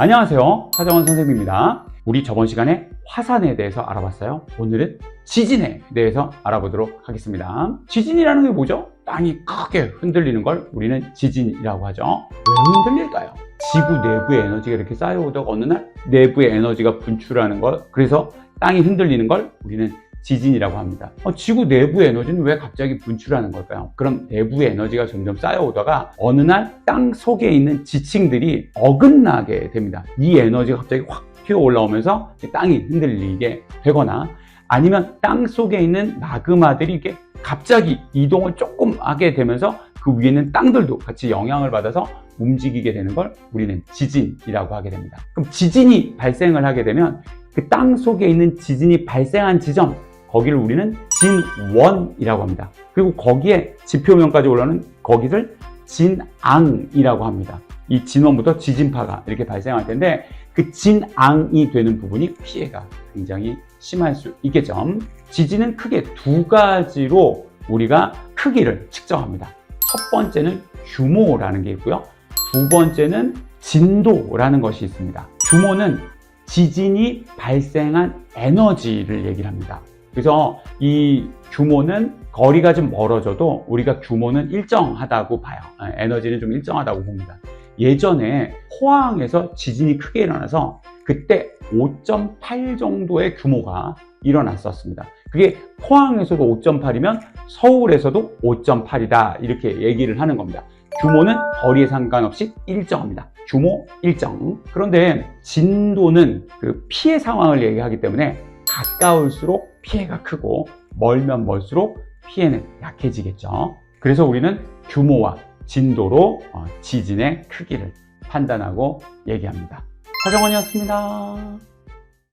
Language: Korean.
안녕하세요. 차정원 선생님입니다. 우리 저번 시간에 화산에 대해서 알아봤어요. 오늘은 지진에 대해서 알아보도록 하겠습니다. 지진이라는 게 뭐죠? 땅이 크게 흔들리는 걸 우리는 지진이라고 하죠. 왜 흔들릴까요? 지구 내부의 에너지가 이렇게 쌓여오다가 어느 날 내부의 에너지가 분출하는 걸 그래서 땅이 흔들리는 걸 우리는 지진이라고 합니다. 어, 지구 내부의 에너지는 왜 갑자기 분출하는 걸까요? 그럼 내부의 에너지가 점점 쌓여오다가 어느 날 땅 속에 있는 지층들이 어긋나게 됩니다. 이 에너지가 갑자기 확 튀어 올라오면서 땅이 흔들리게 되거나 아니면 땅 속에 있는 마그마들이 이게 갑자기 이동을 조금 하게 되면서 그 위에 있는 땅들도 같이 영향을 받아서 움직이게 되는 걸 우리는 지진이라고 하게 됩니다. 그럼 지진이 발생을 하게 되면 그 땅 속에 있는 지진이 발생한 지점 거기를 우리는 진원이라고 합니다. 그리고 거기에 지표면까지 올라오는 거기를 진앙이라고 합니다. 이 진원부터 지진파가 이렇게 발생할 텐데 그 진앙이 되는 부분이 피해가 굉장히 심할 수 있겠죠. 지진은 크게 두 가지로 우리가 크기를 측정합니다. 첫 번째는 규모라는 게 있고요. 두 번째는 진도라는 것이 있습니다. 규모는 지진이 발생한 에너지를 얘기를 합니다. 그래서 이 규모는 거리가 좀 멀어져도 우리가 규모는 일정하다고 봐요. 아, 에너지는 좀 일정하다고 봅니다. 예전에 포항에서 지진이 크게 일어나서 그때 5.8 정도의 규모가 일어났었습니다. 그게 포항에서도 5.8이면 서울에서도 5.8이다 이렇게 얘기를 하는 겁니다. 규모는 거리에 상관없이 일정합니다. 규모 일정. 그런데 진도는 그 피해 상황을 얘기하기 때문에 가까울수록 피해가 크고 멀면 멀수록 피해는 약해지겠죠. 그래서 우리는 규모와 진도로 어, 지진의 크기를 판단하고 얘기합니다. 차정원이었습니다.